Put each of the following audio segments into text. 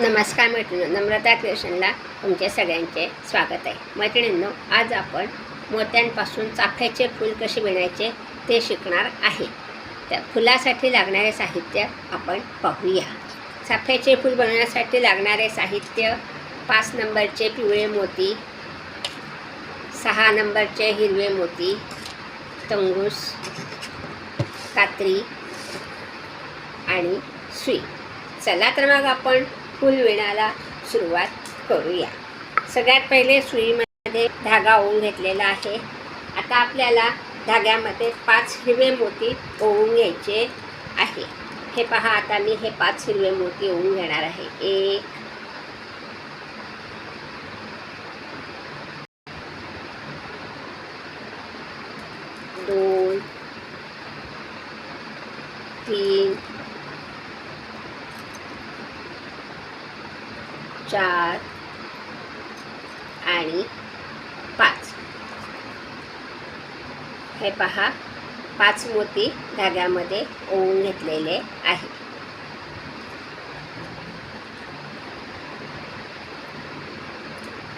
नमस्कार मैत्रिणी नम्रता क्रिएशनला तुमच्या सगळ्यांचे स्वागत आहे. मैत्रिणींनो आज आपण मोत्यांपासून चाफ्याचे फूल कसे बनवायचे ते शिकणार आहे. त्या फुलासाठी लागणारे साहित्य आपण पाहूया. चाफ्याचे फूल बनवण्यासाठी लागणारे साहित्य पाच नंबरचे पिवळे मोती सहा नंबरचे हिरवे मोती तंगूस कात्री आणि सुई. चला तर मग आपण फुल विणाला सुरुवात करूया. सगळ्यात पहिले सुईमध्ये धागा ओवून घेतलेला आहे. आता आपल्याला धाग्यामध्ये पाच हिरवे मोती ओवून घ्यायचे आहे. हे पहा आता मी हे पाच हिरवे मोती ओवून घेणार आहे. एक दोन तीन चार आणि पाच. हे पहा पाच मोती धाग्यामध्ये ओवून घेतलेले आहे.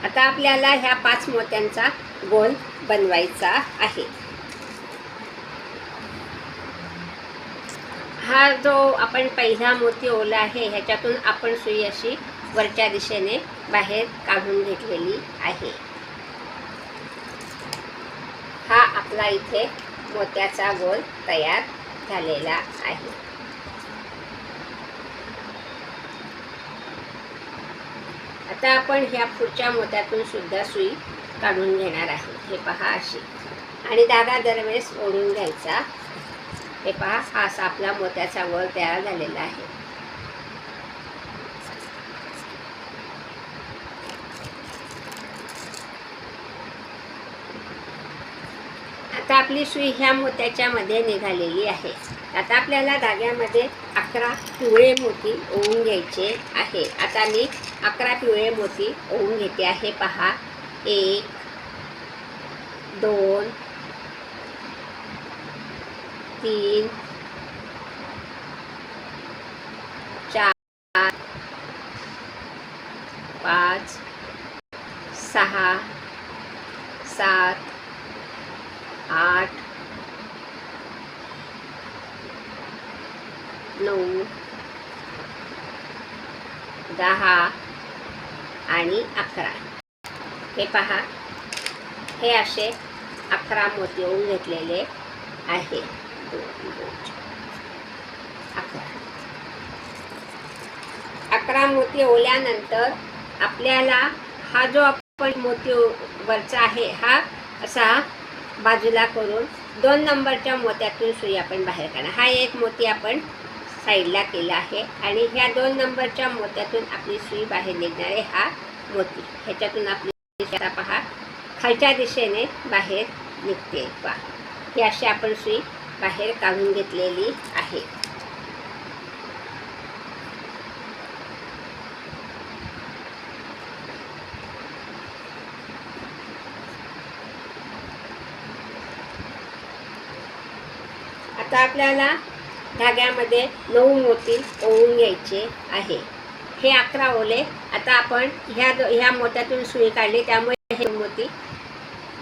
आता आपल्याला ह्या पाच मोत्यांचा गोल बनवायचा आहे. हा जो आपण पहिला मोती ओला आहे ह्याच्यातून आपण सुई अशी वरच्या दिशेने बाहेर काढून घेतलेली आहे. हा आपला इथे मोत्याचा गोल तयार झालेला आहे. आता आपण ह्या पुढच्या मोत्यातून सुद्धा सुई काढून घेणार आहे. हे पहा अशी. आणि दादा दरवेळेस ओढून घ्यायचा. हे पहा हा असा आपला मोत्याचा गोल तयार झालेला आहे. आता आपली सुई ह्या मोत्याच्यामध्ये निघालेली आहे. आता आपल्याला धाग्यामध्ये अकरा पिवळे मोती ओवून घ्यायचे आहे. आता मी अकरा पिवळे मोती ओवून घेते आहे. पहा. एक दोन तीन चार पाच सहा सात आठ. नऊ. दहा. आणि अकरा. हे पहा. हे असे अकरा मोती येऊन घेतलेले आहे. दोन, अकरा. अकरा मोती ओल्यानंतर आपल्याला हा जो आपण मोती वरचा आहे हा असा बाजूला करून दोन नंबरच्या मोत्यातून सुई आपण बाहेर काढणार. हा एक मोती आपण साईडला केला आहे आणि ह्या दोन नंबरच्या मोत्यातून आपली सुई बाहेर निघणारे हा मोती. ह्याच्यातून आपली सुई पहा खालच्या दिशेने बाहेर निघते. पहा ही अशी आपण सुई बाहेर काढून घेतलेली आहे. आता आपल्याला धाग्यामध्ये नऊ मोती ओवून घ्यायचे आहे. हे अकरा ओले. आता आपण ह्या ह्या मोत्यातून सुई काढली त्यामुळे हे मोती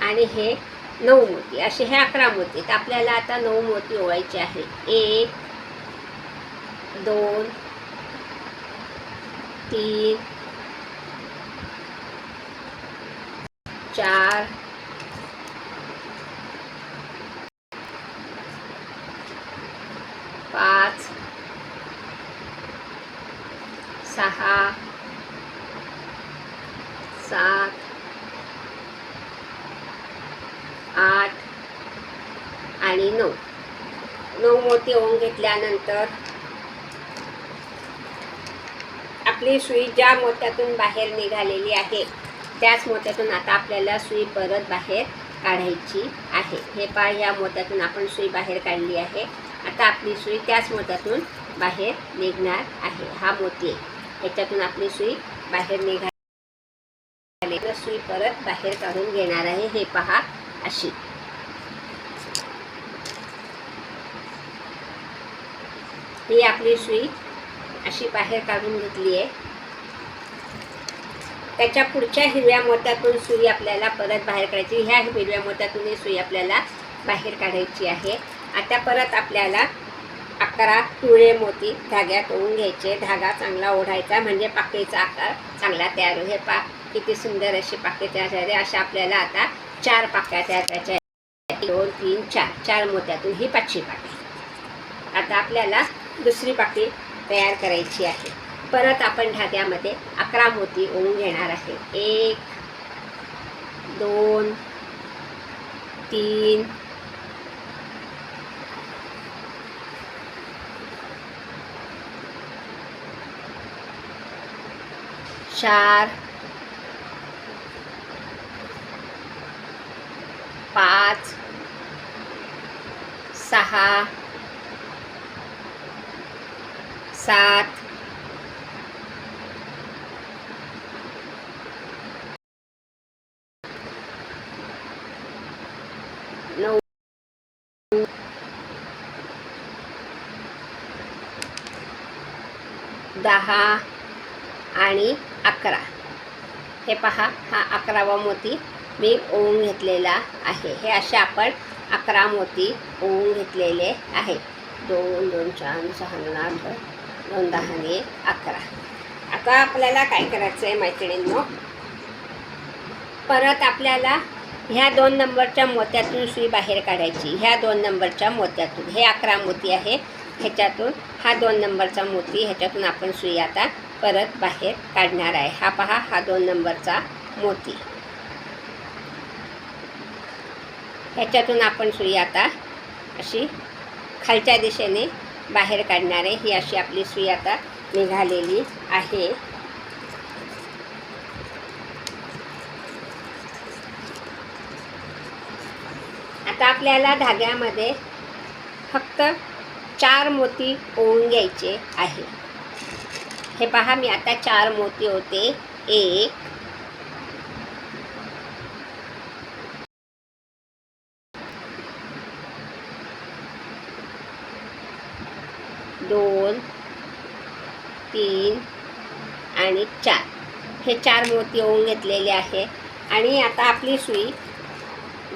आणि हे नऊ मोती असे हे अकरा मोती तर आपल्याला आता नऊ मोती ओवायचे आहे एक दोन तीन चार पाच सहा सात आठ आणि नऊ. नऊ मोती होऊन घेतल्यानंतर आपली सुई ज्या मोत्यातून बाहेर निघालेली आहे त्याच मोत्यातून आता आपल्याला सुई परत बाहेर काढायची आहे. हे पाय या मोत्यातून आपण सुई बाहेर काढली आहे. आता आपली सुई त्याच मोत्यातून बाहेर निघणार आहे. हा मोती याच्यातून ह्याच्यातून आपली सुई बाहेर निघाली. सुई परत बाहेर काढून घेणार आहे हे पहा अशी. ही आपली सुई अशी बाहेर काढून घेतली आहे. त्याच्या पुढच्या हिरव्या मोत्यातून सुई आपल्याला परत बाहेर काढायची. ह्या हिरव्या मोत्यातून ही सुई आपल्याला बाहेर काढायची आहे. आता परत आपल्याला अकरा पिवळे मोती धाग्यात ओढून घ्यायचे. धागा चांगला ओढायचा म्हणजे पाकळीचा आकार चांगला तयार हे पा किती सुंदर अशी पाकळी तयार झाली अशा आपल्याला आता चार पाकळ्या तयार करायच्या दोन तीन चार चार मोत्यातून ही पाचवी पाकळी. आता आपल्याला दुसरी पाकळी तयार करायची आहे. परत आपण धाग्यामध्ये अकरा मोती ओढून घेणार आहे. एक दोन तीन चार पाच सहा सात. नऊ. दहा आणि अकरा. हे पहा हा अकरावा मोती मी ओवून घेतलेला आहे. हे असे आपण अकरा मोती ओवून घेतलेले आहे. दोन दोन चार सहा दोन आठ दोन दोन दहाने अकरा. आता आपल्याला काय करायचं आहे मैत्रिणींनो? परत आपल्याला ह्या दोन नंबरच्या मोत्यातून सुई बाहेर काढायची. ह्या दोन नंबरच्या मोत्यातून. हे अकरा मोती आहे. ह्याच्यातून हा दोन नंबरचा मोती ह्याच्यातून आपण सुई आता परत बाहेर काढणार आहे. हा पहा हा दोन नंबरचा मोती. ह्याच्यातून आपण सुई आता अशी खालच्या दिशेने बाहेर काढणार आहे. ही अशी आपली सुई आता निघालेली आहे. आता आपल्याला धाग्यामध्ये फक्त चार मोती ओवून घ्यायचे आहे. हे पहा मी आता चार मोती होते. एक दोन तीन आणि चार. हे चार मोती होऊन घेतलेले आहे. आणि आता आपली सुई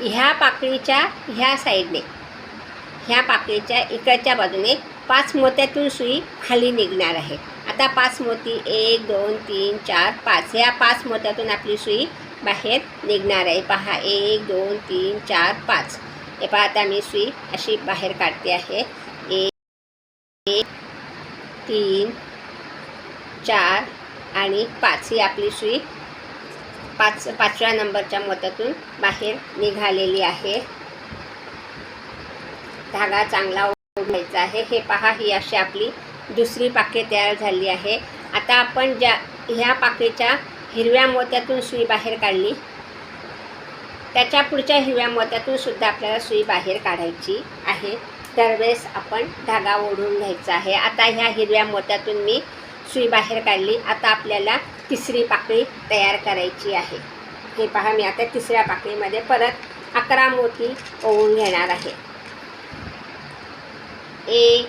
ह्या पाकळीच्या ह्या साईडने ह्या पाकळीच्या इकडच्या बाजूने पाच मोत्यातून सुई खाली निघणार आहे. आता पाच मोती एक दोन तीन चार पाच. ह्या पाच मोत्यातून आपली सुई बाहेर निघणार आहे. पहा एक दोन तीन चार पाच. हे पहा आता मी सुई अशी बाहेर काढते आहे. एक एक तीन चार आणि पाच. ही आपली सुई पाच पाचव्या नंबरच्या मोत्यातून बाहेर निघालेली आहे. धागा चांगला उघडायचा आहे. हे पहा ही अशी आपली दुसरी पाकळी तयार झाली आहे. आता आपण ज्या ह्या पाकळीच्या हिरव्या मोत्यातून सुई बाहेर काढली. त्याच्या पुढच्या हिरव्या मोत्यातून सुद्धा आपल्याला सुई बाहेर काढायची आहे. दरवेळेस आपण धागा ओढून घ्यायचा आहे. आता ह्या हिरव्या मोत्यातून मी सुई बाहेर काढली. आता आपल्याला तिसरी पाकळी तयार करायची आहे. हे पहा मी आता तिसऱ्या पाकळीमध्ये परत अकरा मोती ओवून घेणार आहे. एक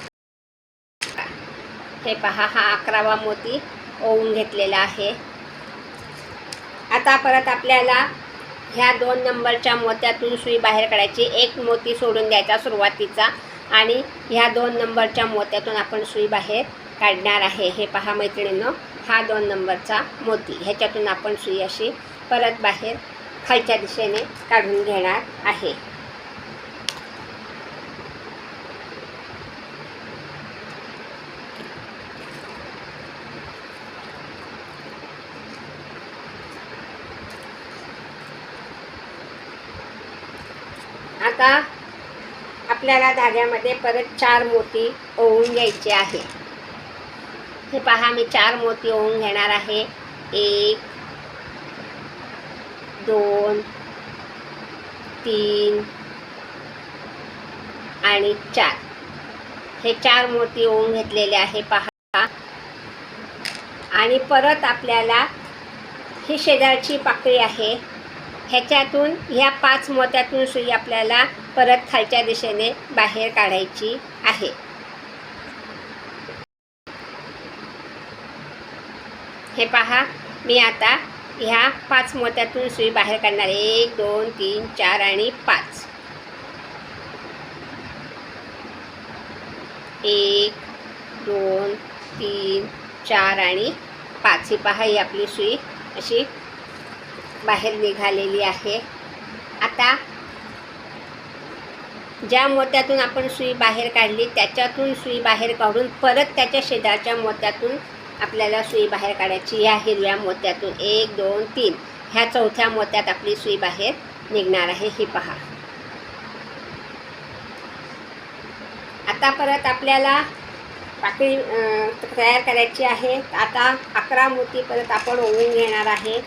हे पहा हा अकरावा मोती ओवून घेतलेला आहे. आता परत आपल्याला ह्या दोन नंबरच्या मोत्यातून सुई बाहेर काढायची एक मोती सोडून द्यायचा सुरुवातीचा आणि ह्या दोन नंबरच्या मोत्यातून आपण सुई बाहेर काढणार आहे. हे पहा मैत्रिणीनं हा दोन नंबरचा मोती ह्याच्यातून आपण सुई अशी परत बाहेर खालच्या दिशेने काढून घेणार आहे. आता आपल्याला धाग्यामध्ये परत चार मोती ओवून घ्यायचे आहे. हे पहा मी चार मोती ओवून घेणार आहे. एक दोन तीन आणि चार. हे चार मोती ओवून घेतलेले आहे पहा. आणि परत आपल्याला ही शेजारची पाकळी आहे. ह्याच्यातून ह्या पाच मोत्यातून सुई आपल्याला परत खालच्या दिशेने बाहेर काढायची आहे. हे पहा मी आता ह्या पाच मोत्यातून सुई बाहेर काढणार एक दोन तीन चार आणि पाच. एक दोन तीन चार आणि पाच. ही पहा ही आपली सुई अशी बाहेर निघालेली आहे. आता ज्या मोत्यातून आपण सुई बाहेर काढली त्याच्यातून सुई बाहेर काढून परत त्याच्या शेजारच्या मोत्यातून आपल्याला सुई बाहेर काढायची या हिरव्या मोत्यातून एक दोन तीन. ह्या चौथ्या मोत्यात आपली सुई बाहेर निघणार आहे. ही पहा. आता परत आपल्याला पाकळी तयार करायची आहे. आता अकरा मोती परत आपण ओवून घेणार आहे.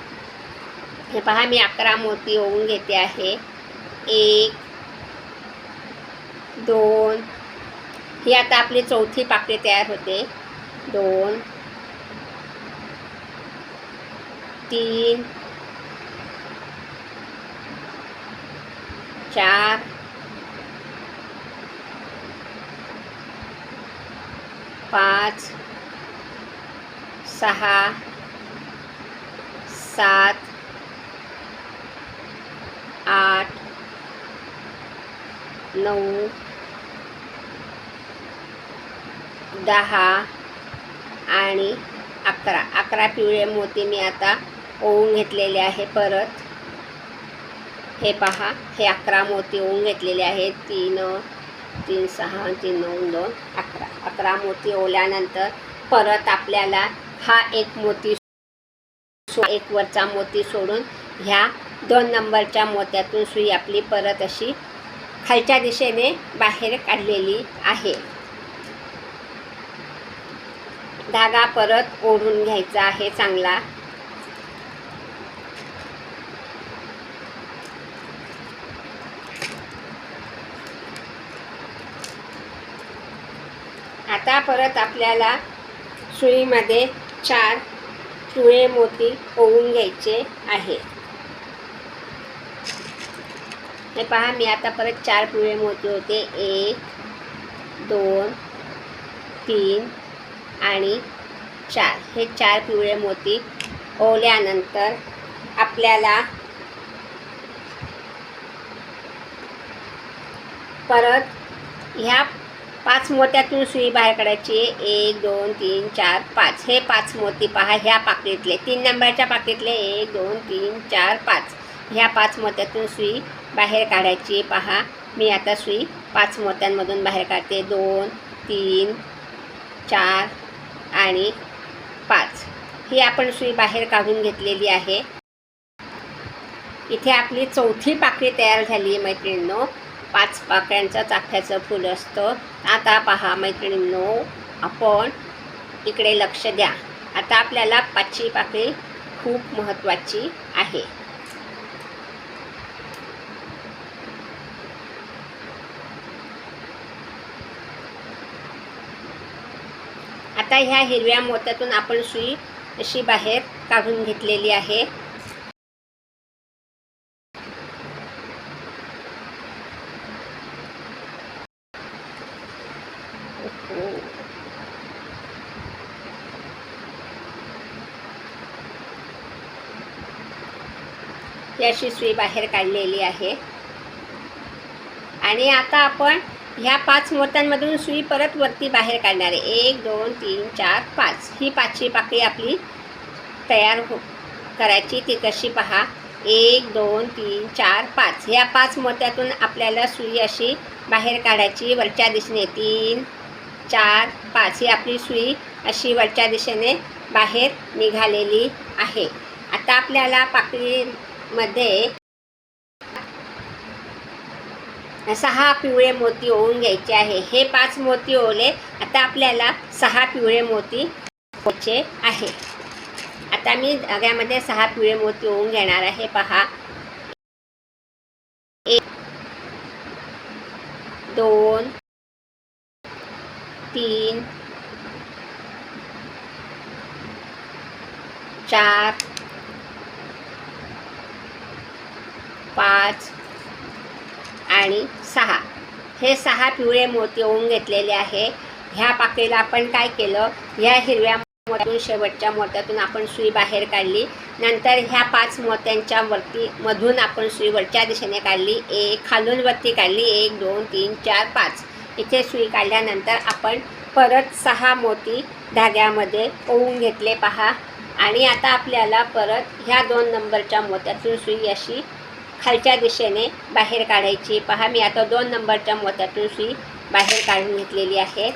हे पहा मी अकरा मोती ओवून घेते आहे. एक दोन ही आता आपली चौथी पाकळी तयार होते. दोन तीन चार पाच सहा सात आठ नऊ दहा आणि अकरा. अकरा पिवळे मोती मी आता ओवून घेतलेले आहे परत. हे पहा हे अकरा मोती ओवून घेतलेले आहेत. तीन तीन सहा तीन नऊ दोन अकरा. अकरा मोती ओल्यानंतर परत आपल्याला हा एक मोती सो- एक वरचा मोती सोडून ह्या दोन नंबरच्या मोत्यातून सुई आपली परत अशी खालच्या दिशेने बाहेर काढलेली आहे. धागा परत ओढून घ्यायचा आहे चांगला. आता परत आपल्याला सुईमध्ये चार पिवळे मोती ओवून घ्यायचे आहे. हे पहा मी आता परत चार पिवळे मोती होते. एक दोन तीन आणि चार. हे चार पिवळे मोती ओवल्यानंतर आपल्याला परत ह्या पाच मोत्यातून सुई बाहेर काढायची एक दोन तीन चार पाच. हे पाच मोती पहा ह्या पाकळीतले. तीन नंबरच्या पाकळीतले. एक दोन तीन चार पाच. ह्या पाच मोत्यातून सुई बाहेर काढायची. पहा मी आता सुई पाच मोत्यांमधून बाहेर काढते. दोन तीन चार आणि पाच. ही आपण सुई बाहेर काढून घेतलेली आहे. इथे आपली चौथी पाकळी तयार झाली आहे मैत्रिणींनो. पाच पाकळ्यांचं चाफ्याचं फूल असतं. आता पहा मैत्रिणींनो आपण इकडे लक्ष द्या. आता आपल्याला पाचवी पाकळी खूप महत्त्वाची आहे. आता ह्या हिरव्या मोत्यातून आपण सुई अशी बाहेर काढून घेतलेली आहे. याशी सुई बाहेर काढलेली आहे. आणि आता आपण ह्या पाच मुहूर्तांमधून सुई परत वरती बाहेर काढणार. आहे एक दोन तीन चार पाच. ही पाचवी पाकळी आपली तयार हो करायची. ती कशी पहा. एक दोन तीन चार पाच. ह्या पाच मोत्यातून आपल्याला सुई अशी बाहेर काढायची. वरच्या दिशेने तीन चार पाच. ही आपली सुई अशी वरच्या दिशेने बाहेर निघालेली आहे. आता आपल्याला पाकळीमध्ये सहा पिवळे मोती ओवून घ्यायचे आहे. हे पाच मोती ओवले आता आपल्याला सहा पिवळे मोती होचे आहे. आता मी धाग्यामध्ये सहा पिवळे मोती ओवून घेणार आहे. पहा. एक दोन तीन चार पाच आणि सहा. हे सहा पिवळे मोती ओवून घेतलेले आहे. ह्या पाकळीला आपण काय केलं? ह्या हिरव्या मोत्यातून शेवटच्या मोत्यातून आपण सुई बाहेर काढली. नंतर ह्या पाच मोत्यांच्या वरती मधून आपण सुई वरच्या दिशेने काढली. एक खालून वरती काढली. एक दोन तीन चार पाच. इथे सुई काढल्यानंतर आपण परत सहा मोती धाग्यामध्ये ओवून घेतले. पहा. आणि आता आपल्याला परत ह्या दोन नंबरच्या मोत्यातून सुई अशी खालच्या दिशेने बाहेर काढायची. पहा मी आता दोन नंबरच्या मोत्यातून सुई बाहेर काढून घेतलेली आहे.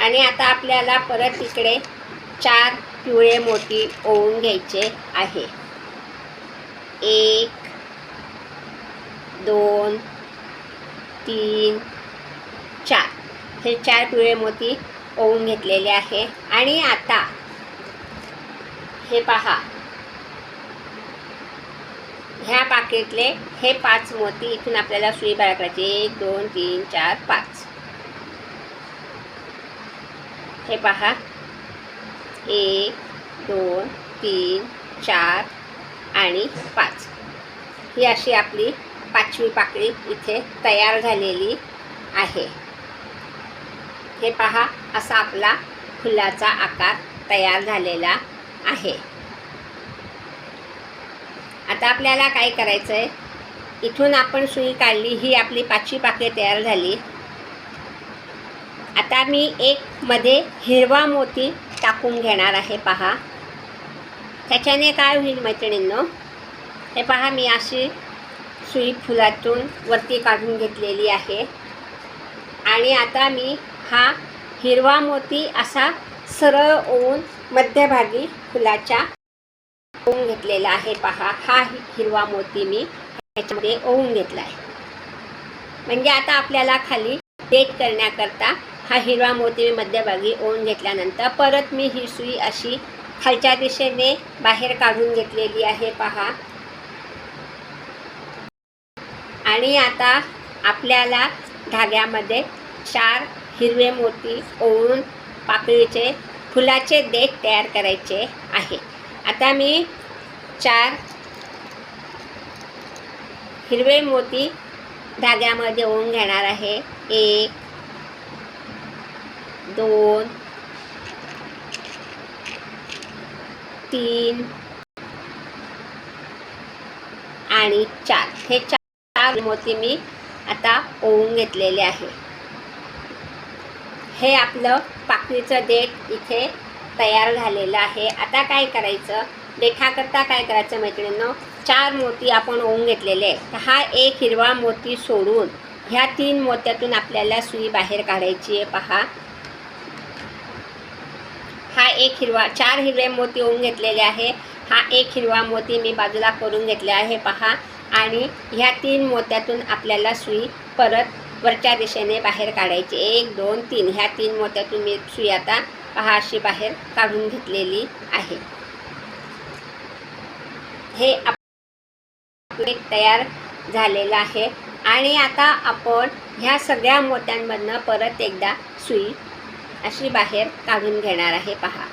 आणि आता आपल्याला परत इकडे चार पिवळे मोती ओवून घ्यायचे आहे. एक दोन तीन चार. हे चार पिवळे मोती ओवून घेतलेले आहे. आणि आता हे पहा. ह्या पाकिटले हे पाच मोती इथून आपल्याला सुई बाहेर करायची एक दोन तीन चार पाच. हे पहा. एक दोन तीन चार आणि पाच. ही अशी आपली पाचवी पाकळी इथे तयार झालेली आहे. हे पहा असा आपला फुलाचा आकार तयार झालेला आहे. आता आपल्याला काय करायचं आहे इथून आपण सुई काढली ही आपली पाचवी पाके तयार झाली. आता मी एक मध्ये हिरवा मोती टाकून घेणार आहे पहा. त्याच्याने काय होईल मैत्रिणींनो? हे पहा मी अशी सुई फुलातून वरती काढून घेतलेली आहे. आणि आता मी हा हिरवा मोती असा सरळ ओवून मध्यभागी फुलाच्या ओवून घेतलेला आहे. पहा हा हिरवा मोती मी ह्याच्यामध्ये ओवून घेतला आहे. म्हणजे आता आपल्याला खाली डेट करण्याकरता हा हिरवा मोती मी मध्यभागी ओवून घेतल्यानंतर परत मी ही सुई अशी खालच्या दिशेने बाहेर काढून घेतलेली आहे. पहा. आणि आता आपल्याला धाग्यामध्ये चार हिरवे मोती ओवून पाकळीचे फुलाचे देठ तयार करायचे आहे. आता मी चार हिरवे मोती धाग्यामध्ये ओवून घेणार आहे. एक दोन तीन आणि चार. हे चार मोती मी आता ओवून घेतलेले आहे. हे आपलं पाकळीचं देठ इथे तयार झालेलं आहे. आता काय करायचं? देठाकरता काय करायचं मैत्रिणींनो? चार मोती आपण ओवून घेतलेले आहे तर हा एक हिरवा मोती सोडून ह्या तीन मोत्यातून आपल्याला सुई बाहेर काढायची आहे. पहा. हा एक हिरवा चार हिरवे मोती ओवून घेतलेले आहे. हा एक हिरवा मोती मी बाजूला करून घेतले आहे. पहा. आणि ह्या तीन मोत्यातून आपल्याला सुई परत वरच्या दिशेने बाहेर काढायची. एक दोन तीन. ह्या तीन मोत्यातून मी सुई आता पहा अशी बाहेर काढून घेतलेली आहे. हे आपले तयार झालेलं आहे. आणि आता आपण ह्या सगळ्या मोत्यांमधनं परत एकदा सुई अशी बाहेर काढून घेणार आहे. पहा.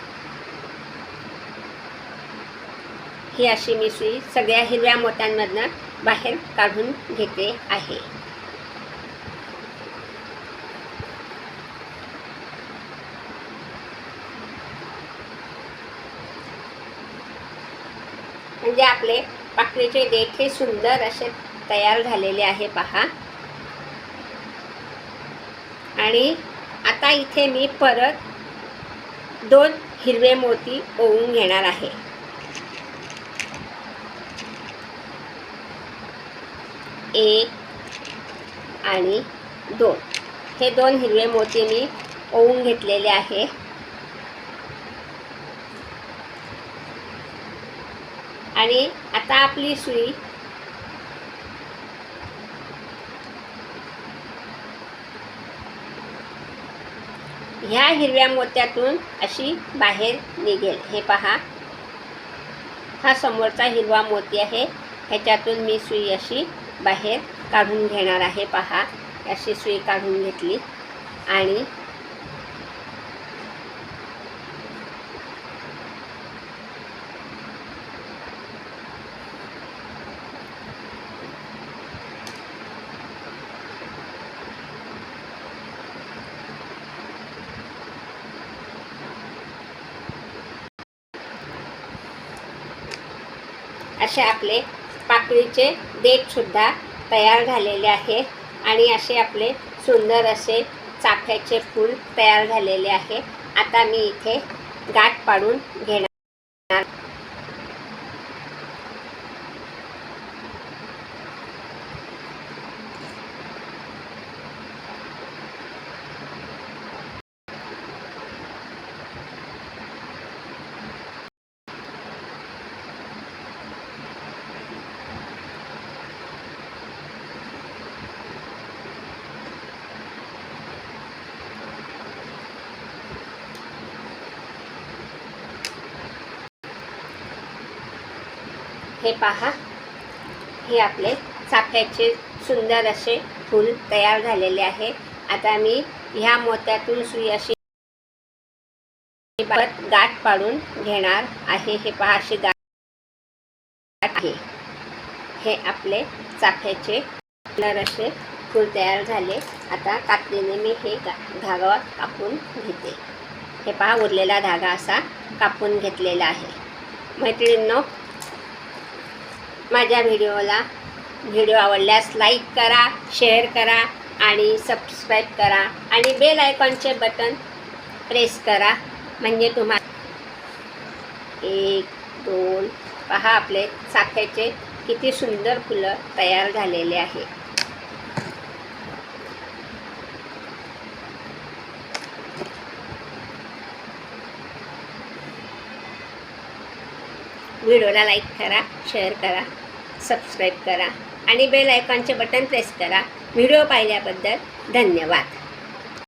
ही अशी मी सुई सगळ्या हिरव्या मोत्यांमधनं बाहेर काढून घेते आहे. यामध्ये आपले पाकळीचे देठ हे सुंदर असे तयार झालेले आहे पहा. आणि आता इथे मी परत दोन हिरवे मोती ओवून घेणार आहे. एक आणि दोन. हे दोन हिरवे मोती मी ओवून घेतलेले आहे. आणि आता आपली सुई. ह्या हिरव्या मोत्यातून अशी बाहेर निघेल. हे पहा. हा समोरचा हिरवा मोती आहे. ह्याच्यातून मी सुई अशी बाहेर काढून घेणार आहे. पहा. अशी सुई काढून घेतली. आणि असे आपले पाकळीचे देठसुद्धा तयार झालेले आहे. आणि असे आपले सुंदर असे चाफ्याचे फूल तयार झालेले आहे. आता मी इथे गाठ पाडून घेणार हे पहा. हे आपले चाफ्याचे सुंदर असे फूल तयार झालेले आहे. आता मी ह्या मोत्यातून सुई अशी परत गाठ पाडून घेणार आहे. हे पहा अशी गाठ आहे. हे आपले चाफ्याचे सुंदर असे फूल तयार झाले. आता कात्रीने मी हे गा धागा कापून घेते. हे पहा उरलेला धागा असा कापून घेतलेला आहे. मैत्रिणींनो माझ्या व्हिडिओला व्हिडिओ आवडल्यास लाईक करा शेअर करा आणि सबस्क्राईब करा आणि बेल आयकॉनचे बटन प्रेस करा. म्हणजे तुम्हाला एक दोन पहा आपले चाफ्याचे किती सुंदर फुलं तयार झालेले आहे. व्हिडिओला लाईक करा शेअर करा. सबस्क्राईब करा आणि बेल आयकॉनचे बटन प्रेस करा. व्हिडिओ पाहिल्याबद्दल धन्यवाद.